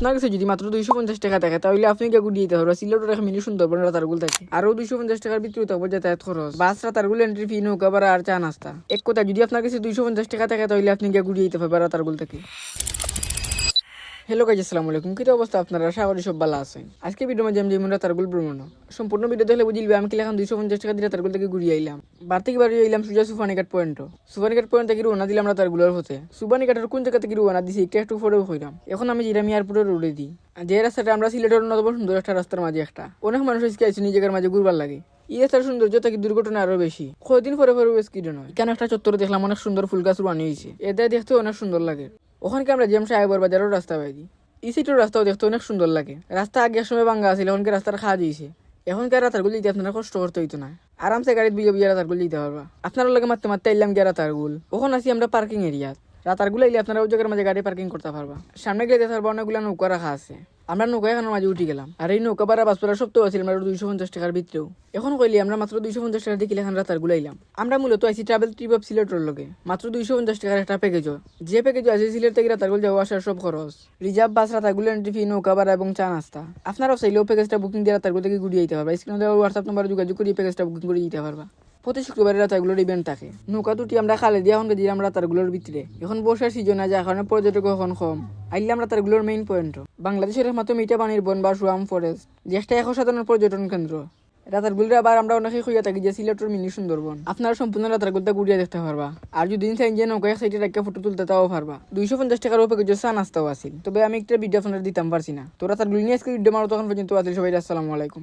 আপনার কাছে যদি মাত্র দুইশো পঞ্চাশ টাকা থাকে, তাহলে আপনি গিয়ে গুড়িয়ে দিতে পারবেন রেখে এক সুন্দর বন রাতারগুল থাকে। আরও দুইশো পঞ্চাশ টাকার ভিতরে থাকব যাতায়াত খরচ। বাস রাতারগুল এন্ট্রি ফি নৌকা আবার আর চা নাস্তা। এক কথা যদি আপনার কাছে দুইশো পঞ্চাশ টাকা থাকে, তাহলে আপনি কে গুড়িয়ে দিতে পারবেন রাতারগুল থেকে। হ্যালো গাইজ আসসালামু আলাইকুম। কি অবস্থা আপনারা? আশা করি সব ভালো আছেন। আজকে ভিডিও মাঝে আমি যেমন তারগুল ভ্রমণ সম্পূর্ণ ভিডিও দেখলে বুঝিলবে, আমি কিলাম দুইশো পঞ্চাশ টাকা দিয়ে তারগুল থেকে ঘুরিয়ে আইলাম। বার থেকে বাড়ি আইলাম সুজা সুফানিঘাট পয়েন্ট সুফানিঘাট পয়েন্ট থেকে রোনা দিলাম আমরা তারগুলোর হতে সুফানিঘাটের কোন জায়গা থেকে রোনা দিছি, একটু একটু ফটো হইলাম। এখন আমি জিরাম এয়ারপোর্টের রোডে দিই। যে রাস্তাটা আমরা সিলেটের অন্যতম সুন্দর একটা রাস্তার মাঝে একটা। অনেক মানুষ আজকে আছে নিজের মাঝে ঘুরবার লাগে। এই রাস্তার সৌন্দর্য থেকে দুর্ঘটনা আরও বেশি। কয়দিন পরে পরে বেশ কি নয় কেন একটা চত্বরে দেখলাম অনেক সুন্দর ফুল গাছ রুয়ানি হয়েছে এদের দেখতে অনেক সুন্দর লাগে। ওখানকে আমরা জেম আইবর বাজারও রাস্তা পাইছি এই সাইটের রাস্তাও দেখতে অনেক সুন্দর লাগে। রাস্তা আগে সময় বাঙ্গা আছিল এখনকে রাস্তার খাওয়া দিয়েছে। এখনকার রাতারগুলো দিতে আপনারা কষ্ট করতে হইতো না। আরামসে গাড়ির বিয়ে বিয়ে রাতার গুলি দিতে পারবা। আপনারা লাগে মারতে মারতে আইলাম গিয়ে রাতার গুল। ওখানে আছি আমরা পার্কিং এরিয়া রাতারগুলো আইলে আপনারা ওই জায়গার মাঝে গাড়ি পার্কিং করতে পারবা। সামনে গেলে দেখতে পারবা অনেকগুলো নৌকা রাখা আছে। আমরা নৌকা এখানের মাঝে উঠে গেলাম। আর এই নৌকা পাড়া বাসপাড়া সব তো আছিল, আমরা দুইশো পঞ্চাশ টাকার ভিতরেও এখন কইলি, আমরা মাত্র দুইশো পঞ্চাশ টাকা দিয়ে এখান রাতার গুলাইলাম আমরা মূলত আইসি ট্রাভেল ট্রিপ অফ সিলেটের লগে। মাত্র দুইশো পঞ্চাশ টাকার একটা প্যাকেজ যে প্যাকেজ আছে সিলেট থেকে রাতার গুল যাওয়া আসার সব খরচ। রিজার্ভ বাস রাতারগুলো এন্ট্রি ফি নৌকা ভাড়া এবং চা নাস্তা। আপনারাও চাইলেও প্যাকেজটা বুকিং দিয়ে রাতারগুলো থেকে ঘুরিয়ে দিতে পারবা। স্ক্রিনে দেওয়া হোয়াটসঅ্যাপ নাম্বার যোগাযোগ করে প্যাকেজটা বুকিং করে দিতে পারবা। প্রতি শুক্রবারে রাতারগুলোর ইভেন্ট থাকে। নৌকা দুটি আমরা খালে দিয়ে এখন দিলাম রাতারগুলোর ভিতরে। এখন বর্ষার সিজন আছে কারণে পর্যটক এখন কম। আইলাম রাতারগুলোর মেইন পয়েন্ট বাংলাদেশের একমাত্র মিঠা পানির বন বা সুয়াম ফরেস্ট একটা একশো সাধারণ পর্যটন কেন্দ্র। রাতারগুলোর আবার আমরা অনেকে খুঁজে থাকি যে সিলেটের মিনি সুন্দরবন। আপনারা সম্পূর্ণ রাতারগুলটা ঘুরিয়ে দেখতে পারবা। আর যদি চাই যে নৌকা এক সাইডে একটা ফটো তুলতে, তাও পারবা। দুইশো পঞ্চাশ টাকার উপরে কিছু চা নাস্তাও আছিল তবে আমি একটা আপনারা দিতাম, পারছি না। তো রাতারগুলি নিয়ে আজকে ভিডিও মারো, তখন পর্যন্ত আসলে সবাই আসসালামু আলাইকুম।